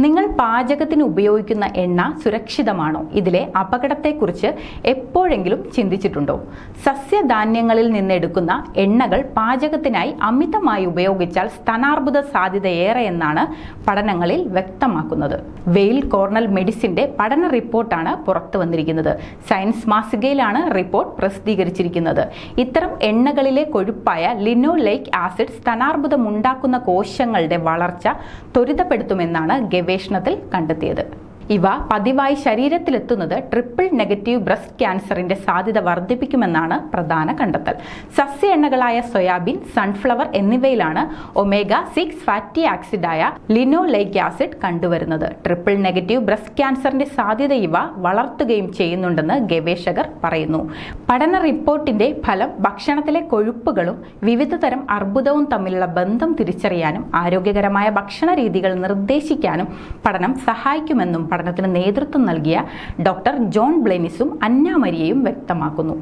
നിങ്ങൾ പാചകത്തിന് ഉപയോഗിക്കുന്ന എണ്ണ സുരക്ഷിതമാണോ? ഇതിലെ അപകടത്തെക്കുറിച്ച് എപ്പോഴെങ്കിലും ചിന്തിച്ചിട്ടുണ്ടോ? സസ്യധാന്യങ്ങളിൽ നിന്നെടുക്കുന്ന എണ്ണകൾ പാചകത്തിനായി അമിതമായി ഉപയോഗിച്ചാൽ സ്ഥാനാർബുദ സാധ്യത ഏറെയെന്നാണ് പഠനങ്ങളിൽ വ്യക്തമാക്കുന്നത്. വെയിൽ കോർണൽ മെഡിസിന്റെ പഠന റിപ്പോർട്ടാണ് പുറത്തു വന്നിരിക്കുന്നത്. സയൻസ് മാസികയിലാണ് റിപ്പോർട്ട് പ്രസിദ്ധീകരിച്ചിരിക്കുന്നത്. ഇത്തരം എണ്ണകളിലെ കൊഴുപ്പായ ലിനോലൈക് ആസിഡ് സ്ഥാനാർബുദമുണ്ടാക്കുന്ന കോശങ്ങളുടെ വളർച്ച ത്വരിതപ്പെടുത്തുമെന്നാണ് ഗവേഷണത്തിൽ കണ്ടെത്തിയത് ഇവ പതിവായി ശരീരത്തിലെത്തുന്നത് ട്രിപ്പിൾ നെഗറ്റീവ് ബ്രസ്റ്റ് ക്യാൻസറിന്റെ സാധ്യത വർദ്ധിപ്പിക്കുമെന്നാണ് പ്രധാന കണ്ടെത്തൽ. സസ്യ എണ്ണകളായ സോയാബീൻ സൺഫ്ലവർ എന്നിവയിലാണ് ഒമേഗ സിക്സ് ഫാറ്റി ആക്സിഡായ ലിനോലൈക് ആസിഡ് കണ്ടുവരുന്നത്. ട്രിപ്പിൾ നെഗറ്റീവ് ബ്രസ്റ്റ് ക്യാൻസറിന്റെ സാധ്യത ഇവ വളർത്തുകയും ചെയ്യുന്നുണ്ടെന്ന് ഗവേഷകർ പറയുന്നു. പഠന റിപ്പോർട്ടിന്റെ ഫലം ഭക്ഷണത്തിലെ കൊഴുപ്പുകളും വിവിധ തരം അർബുദവും തമ്മിലുള്ള ബന്ധം തിരിച്ചറിയാനും ആരോഗ്യകരമായ ഭക്ഷണ രീതികൾ നിർദ്ദേശിക്കാനും പഠനം സഹായിക്കുമെന്നും പഠനത്തിന് നേതൃത്വം നൽകിയ ഡോക്ടർ ജോൺ ബ്ലെനിസും അന്ന മരിയയും വ്യക്തമാക്കുന്നു.